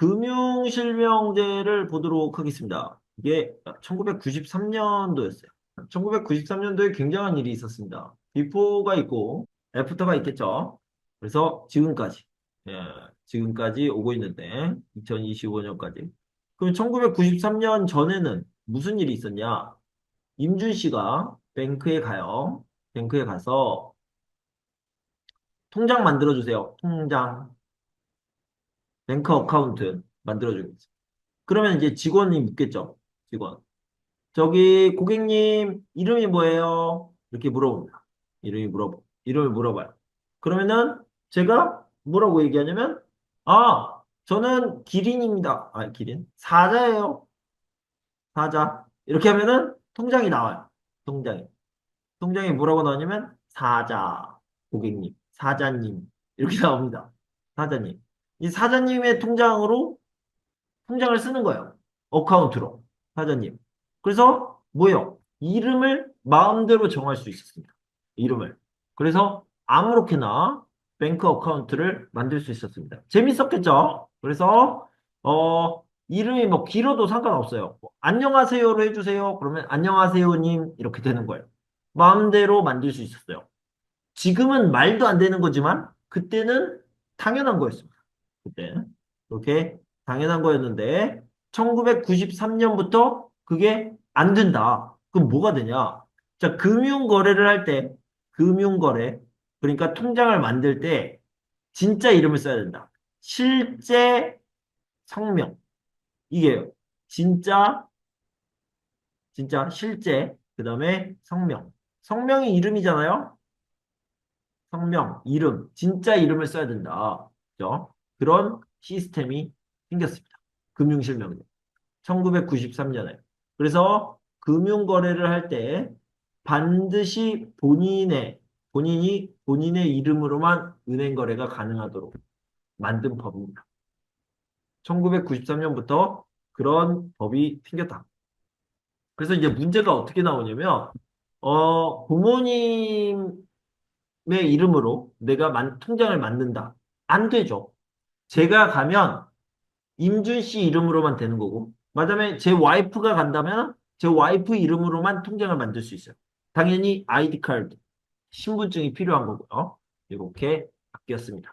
금융실명제를 보도록 하겠습니다. 이게 1993년도였어요. 1993년도에 굉장한 일이 있었습니다. 비포가 있고 애프터가 있겠죠. 그래서 지금까지 예, 지금까지 오고 있는데 2025년까지. 그럼 1993년 전에는 무슨 일이 있었냐? 임준 씨가 뱅크에 가요. 뱅크에 가서 통장 만들어 주세요. 통장. 뱅크 어카운트 만들어 주겠어요. 그러면 이제 직원이 묻겠죠. 직원. 저기 고객님 이름이 뭐예요? 이렇게 물어봅니다. 이름이 물어보 이름을 물어봐요. 그러면은 제가 뭐라고 얘기하냐면 아 저는 기린입니다. 아 기린 사자예요. 사자 이렇게 하면은 통장이 나와요. 통장이 통장에 뭐라고 나오냐면 사자 고객님 사자님 이렇게 나옵니다. 사자님 이 사자님의 통장으로 통장을 쓰는 거예요. 어카운트로 사자님. 그래서 뭐예요? 이름을 마음대로 정할 수 있었습니다. 이름을. 그래서 아무렇게나 뱅크 어카운트를 만들 수 있었습니다. 재밌었겠죠? 그래서 어 이름이 뭐 길어도 상관없어요. 뭐, 안녕하세요로 해주세요. 그러면 안녕하세요님 이렇게 되는 거예요. 마음대로 만들 수 있었어요. 지금은 말도 안 되는 거지만 그때는 당연한 거였습니다. 그때 그렇게 당연한 거였는데 1993년부터 그게 안 된다. 그럼 뭐가 되냐? 자, 금융 거래를 할 때, 금융 거래, 그러니까 통장을 만들 때 진짜 이름을 써야 된다. 실제 성명. 이게요. 진짜, 진짜 실제, 그 다음에 성명. 성명이 이름이잖아요? 성명, 이름, 진짜 이름을 써야 된다. 그죠? 그런 시스템이 생겼습니다. 금융실명제. 1993년에. 그래서 금융거래를 할 때 반드시 본인의, 본인이 본인의 이름으로만 은행 거래가 가능하도록 만든 법입니다. 1993년부터 그런 법이 생겼다. 그래서 이제 문제가 어떻게 나오냐면, 어, 부모님의 이름으로 내가 만- 통장을 만든다. 안 되죠. 제가 가면 임준 씨 이름으로만 되는 거고, 맞다음에 제 와이프가 간다면 제 와이프 이름으로만 통장을 만들 수 있어요. 당연히 아이디 카드, 신분증이 필요한 거고요. 이렇게 바뀌었습니다.